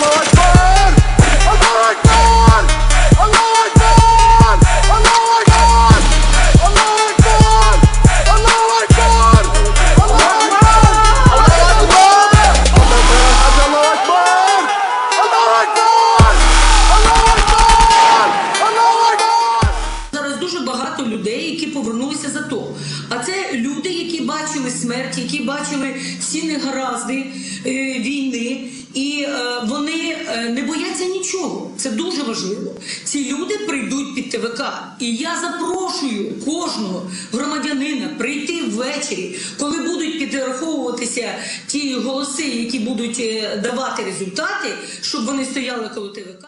Lord. Дуже багато людей, які повернулися за то. А це люди, які бачили смерть, які бачили всі негаразди е, війни, і е, вони е, не бояться нічого. Це дуже важливо. Ці люди прийдуть під ТВК. І я запрошую кожного громадянина прийти ввечері, коли будуть підраховуватися ті голоси, які будуть давати результати, щоб вони стояли коло ТВК.